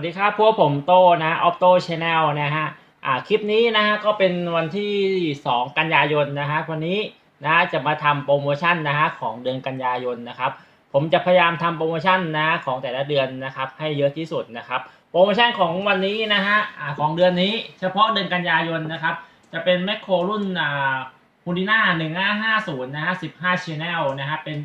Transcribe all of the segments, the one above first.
วัสดีครับพวกผมโตนะออ t โตช n แนลนะฮะอ่าคลิปนี้นะฮะก็เป็นวันที่ 2 กันยายนนะฮะวันนี้นะจะมาทำโปรโมชั่นนะฮะของเดือนกันยายนนะครับผมจะพยายามทำโปรโมชั่นนะของแต่ละเดือนนะครับให้เยอะที่สุดนะครับโปรโมชั่นของวันนี้นะฮะอ่าของเดือนนี้เฉพาะเดือนกันยายนนะครับจะเป็นแมคโครรุ่นอ่าฮูดิน่าหนึ่งห้าห้าศูนย์นะฮะสิบห้าชแนลนะฮะเป็น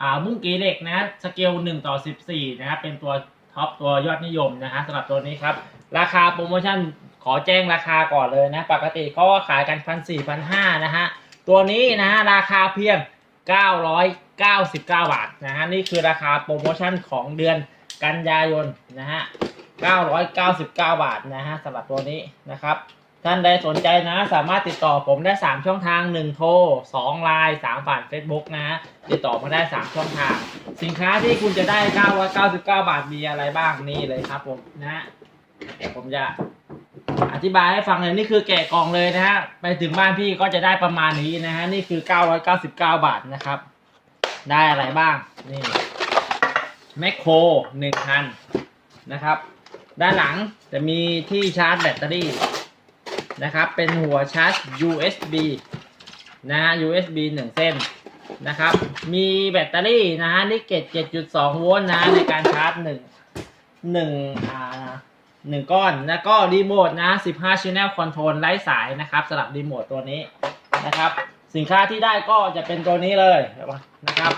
อ่ามุ้งกีเหล็กนะสเกลหนึ่งต่อสิบสี่นะครับเป็นตัว ท็อปตัวยอดนิยมนะฮะสำหรับตัวนี้ครับ ราคาโปรโมชั่นขอแจ้งราคาก่อนเลยนะ ปกติเขาก็ขายกันพันสี่พันห้านะฮะ ตัวนี้นะฮะราคาเพียง 999 บาทนะฮะนี่คือราคาโปรโมชั่นของเดือนกันยายนนะฮะ999 บาทนะฮะสำหรับตัวนี้นะครับ ท่านใดสนใจนะ สามารถติดต่อผมได้ 3 ช่องทาง 1 โทร2ไลน์3ผ่าน Facebook นะ ติดต่อมาได้ 3 ช่องทาง สินค้าที่คุณจะได้ 999 บาทมีอะไรบ้างนี่เลยครับผมนะเดี๋ยวผมจะอธิบายให้ฟังเลยนี่คือแกะกล่องเลยนะฮะไปถึงบ้านพี่ก็จะได้ประมาณนี้นะฮะนี่คือ 999 บาทนะครับ ได้อะไรบ้างนี่แมคโครหนึ่งคันนะครับ ด้านหลังจะมีที่ชาร์จแบตเตอรี่ นะครับ เป็นหัวชาร์จ USB นะฮะ USB 1 เส้นนะครับ มีแบตเตอรี่นะฮะนิกเกต7.2 โวลต์นะในการชาร์จ1 1อ่าหนึ่งก้อน แล้วก็รีโมทนะ 15 Channel Control ไร้สายนะครับสำหรับรีโมทตัวนี้นะครับ สินค้าที่ได้ก็จะเป็นตัวนี้เลยนะครับ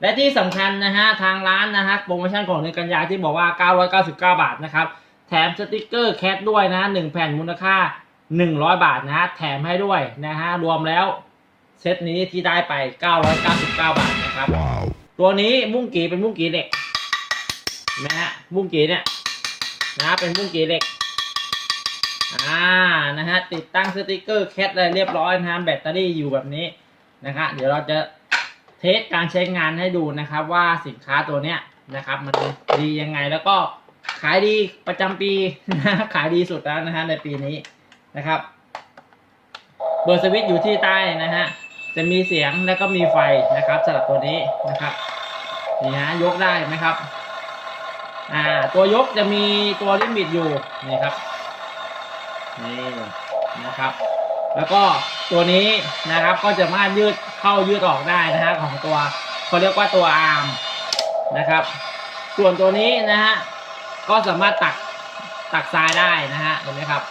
และที่สำคัญนะฮะทางร้านนะฮะโปรโมชั่นของเดือนกันยายนที่บอกว่า 999 บาทนะครับ แถมสติกเกอร์แคทด้วยนะหนึ่งแผ่นมูลค่า 100 บาทนะฮะแถมให้ด้วยนะฮะรวมแล้วเซตนี้ที่ได้ไป 999 บาทนะครับ Wow. ตัวนี้มุ้งกีเป็นมุ้งกีเหล็กนะฮะมุ้งกีเนี่ยนะเป็นมุ้งกีเหล็กอ่านะฮะติดตั้งสติกเกอร์แคทอะไรเรียบร้อยนะฮะแบตเตอรี่อยู่แบบนี้นะครับเดี๋ยวเราจะเทสการใช้งานให้ดูนะครับว่าสินค้าตัวเนี้ยนะครับ มันดียังไงแล้วก็ขายดีประจำปีนะขายดีสุดแล้วนะฮะในปีนี้ นะครับ เบอร์สวิตช์อยู่ที่ใต้นะฮะ จะมีเสียงแล้วก็มีไฟนะครับสำหรับตัวนี้นะครับ นี่ฮะยกได้ไหมครับ อ่า ตัวยกจะมีตัวลิมิตอยู่นี่ครับ นี่นะครับ แล้วก็ตัวนี้นะครับก็จะสามารถยืดเข้ายืดออกได้นะฮะของตัวเขาเรียกว่าตัวอาร์มนะครับ ส่วนตัวนี้นะฮะก็สามารถตักตักทรายได้นะฮะเห็นไหมครับ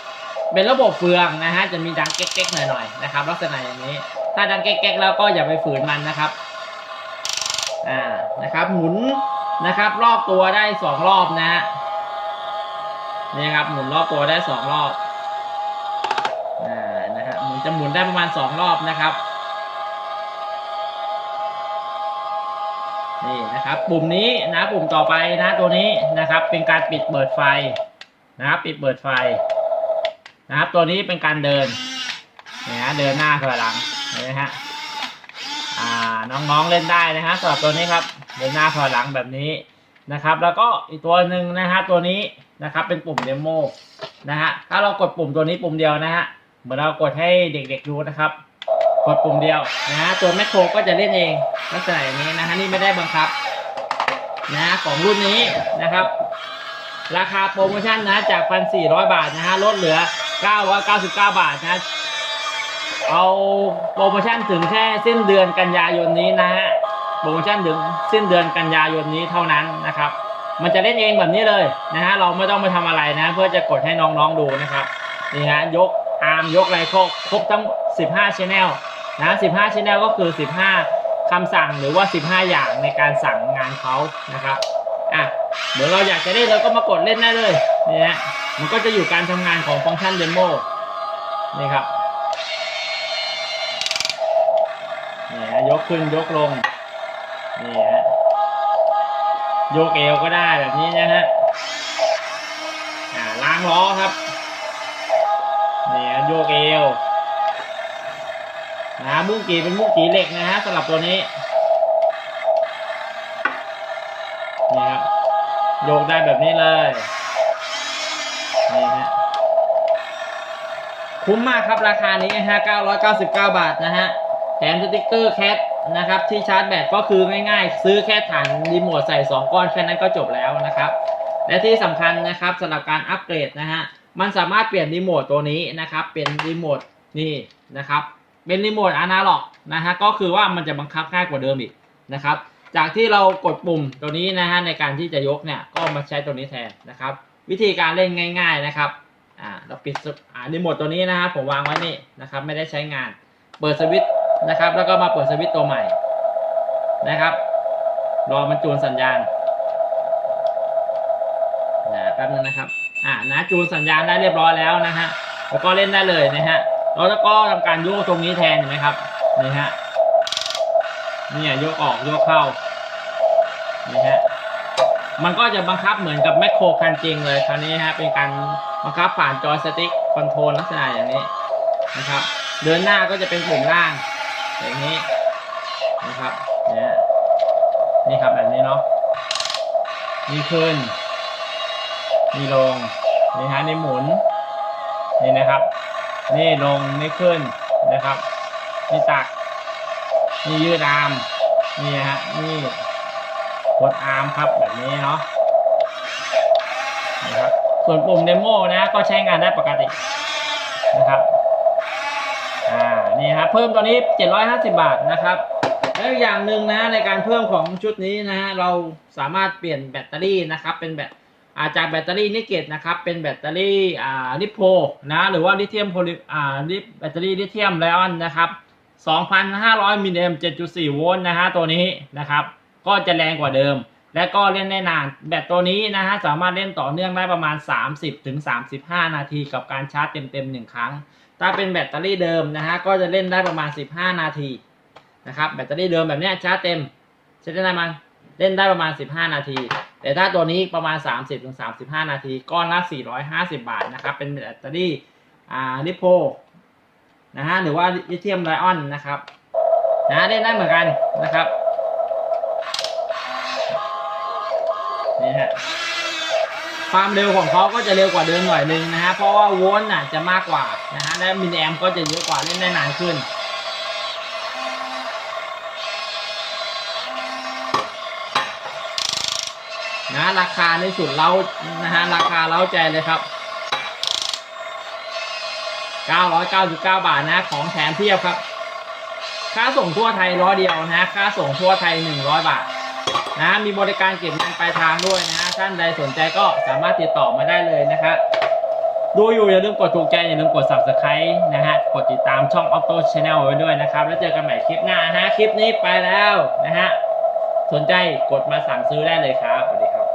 เป็นระบบเฟืองนะฮะจะมีดังเก๊กๆหน่อยๆนะครับ ลักษณะอย่างนี้ ถ้าดังเก๊กๆแล้วก็อย่าไปฝืนมันนะครับอ่านะครับ หมุนนะครับรอบตัวได้สองรอบนะฮะนี่ครับหมุนรอบตัวได้สองรอบอ่านะฮะหมุนจะหมุนได้ประมาณสองรอบนะครับนี่นะครับปุ่มนี้นะปุ่มต่อไปนะตัวนี้นะครับเป็นการปิดเปิดไฟนะครับปิดเปิดไฟ นะครับ ตัวนี้เป็นการเดินนี่ยฮะเดินหน้าถอยหลังเห็นไหมฮะอ่าน้องๆเล่นได้นะฮะสำหรับตัวนี้ครับ เดินหน้าถอยหลังแบบนี้นะครับ แล้วก็อีกตัวหนึ่งนะฮะตัวนี้นะครับเป็นปุ่มเดโมนะฮะถ้าเรากดปุ่มตัวนี้ปุ่มเดียวนะฮะเหมือนเรากดให้เด็กๆดูนะครับกดปุ่มเดียวนะฮะตัวแมคโครก็จะเล่นเองลักษณะอย่างนี้นะฮะนี่ไม่ได้บังคับนะฮะของรุ่นนี้นะครับ ราคาโปรโมชั่นนะจาก 1,400 บาทนะฮะลดเหลือ 999 บาทนะ เอาโปรโมชั่นถึงแค่สิ้นเดือนกันยายนนี้นะฮะ โปรโมชั่นถึงสิ้นเดือนกันยายนนี้เท่านั้นนะครับ มันจะเล่นเองแบบนี้เลยนะฮะ เราไม่ต้องไปทำอะไรนะ เพื่อจะกดให้น้องๆดูนะครับ นี่ฮะ ยกอาร์มยกอะไรครบครบทั้ง 15 channel นะ 15 channel ก็คือ 15คำสั่งหรือว่า 15 อย่างในการสั่งงานเขานะครับ อะ เดี๋ยวเราอยากจะเล่นเราก็มากดเล่นได้เลยนี่ฮะมันก็จะอยู่การทำงานของฟังก์ชันเดโมนี่ครับนี่ฮะยกขึ้นยกลงนี่ฮะโยกเอวก็ได้แบบนี้นะฮะอ่าล้างล้อครับนี่ฮะโยกเอวนะมุ้งกีเป็นมุ้งกีเหล็กนะฮะสำหรับตัวนี้ โยกได้แบบนี้เลยนี่ฮะคุ้มมากครับราคานี้ฮะ999 บาทนะฮะแถมสติกเกอร์แคทนะครับที่ชาร์จแบตก็คือง่ายๆ ซื้อแค่ฐานรีโมทใส่ 2 ก้อนแค่นั้นก็จบแล้วนะครับ และที่สำคัญนะครับสำหรับการอัปเกรดนะฮะมันสามารถเปลี่ยนรีโมทตัวนี้นะครับเป็นรีโมทนี่นะครับเป็นรีโมทอนาล็อกนะฮะก็คือว่ามันจะบังคับง่ายกว่าเดิมอีกนะครับ จากที่เรากดปุ่มตัวนี้นะฮะในการที่จะยกเนี่ยก็มาใช้ตัวนี้แทนนะครับ วิธีการเล่นง่าย ๆนะครับอ่าเราปิดสวิตช์อ่ารีโมทตัวนี้นะฮะผมวางไว้นี่นะครับไม่ได้ใช้งาน เปิดสวิตช์นะครับ แล้วก็มาเปิดสวิตช์ตัวใหม่นะครับ รอมันจูนสัญญาณนะแป๊บนึงนะครับอ่านะจูนสัญญาณได้เรียบร้อยแล้วนะฮะแล้วก็เล่นได้เลยนะฮะแล้วก็ทำการโยกตรงนี้แทนเห็นไหมครับนี่ฮะ เนี่ยโยกออกโยกเข้านี่ฮะมันก็จะบังคับเหมือนกับแมคโครคันจริงเลยคราวนี้ฮะเป็นการบังคับผ่านจอยสติ๊กคอนโทรลลักษณะอย่างนี้นะครับ เดินหน้าก็จะเป็นปุ่มล่าง อย่างนี้นะครับเนี่ยนี่ครับแบบนี้เนาะนี่ขึ้นนี่ลงนี่ฮะนี่หมุนนี่นะครับ นี่ลงนี่ขึ้นนะครับ นี่ตัก นี่ยืดอาร์มนี่ฮะนี่กดอาร์มครับแบบนี้เนาะนะครับส่วนปุ่มเดโมนะก็ใช้งานได้ปกตินะครับอ่านี่ครับเพิ่มตัวนี้ 750 บาทนะครับแล้วอย่างหนึ่งนะในการเพิ่มของชุดนี้นะฮะเราสามารถเปลี่ยนแบตเตอรี่นะครับเป็นแบตอาจากแบตเตอรี่นิกเกตนะครับเป็นแบตเตอรี่อ่าลิโพนะหรือว่าลิเธียมโพลิอ่าลิแบตเตอรี่ลิเธียมไลออนนะครับ 2,500มิลลิแอม7.4 โวลต์นะฮะตัวนี้นะครับ ก็จะแรงกว่าเดิม และก็เล่นได้นาน แบตตัวนี้นะฮะสามารถเล่นต่อเนื่องได้ประมาณ 30-35 นาทีกับการชาร์จเต็มๆหนึ่งครั้ง ถ้าเป็นแบตเตอรี่เดิมนะฮะก็จะเล่นได้ประมาณ 15 นาทีนะครับแบตเตอรี่เดิมแบบนี้ชาร์จเต็มใช้ได้ประมาเล่นได้ประมาณ 15 นาที แต่ถ้าตัวนี้ประมาณ 30-35 นาที ก้อนละ 450 บาทนะครับเป็นแบตเตอรี่อ่าลิโพ นะฮะหรือว่าลิเธียมไลออนนะครับนะเล่นได้เหมือนกันนะครับนี่ฮะความเร็วของเขาก็จะเร็วกว่าเดิมหน่อยนึงนะฮะเพราะว่าโวลต์น่ะจะมากกว่านะฮะและมิลลิแอมก็จะเยอะกว่าเล่นได้นานขึ้นนะราคาในสุดเล้านะฮะราคาเล้าใจเลยครับ 999 บาทนะ ของแถมเพียบครับ ค่าส่งทั่วไทยร้อยเดียวนะ ค่าส่งทั่วไทย 100 บาท นะ มีบริการเก็บเงินปลายทางด้วยนะ ท่านใดสนใจก็สามารถติดต่อมาได้เลยนะครับดูอยู่อย่าลืมกดถูกใจอย่าลืมกด subscribe นะฮะ กดติดตามช่อง Opto Channel ไว้ด้วยนะครับ แล้วเจอกันใหม่คลิปหน้านะฮะคลิปนี้ไปแล้วนะฮะ สนใจกดมาสั่งซื้อได้เลยครับสวัสดีครับ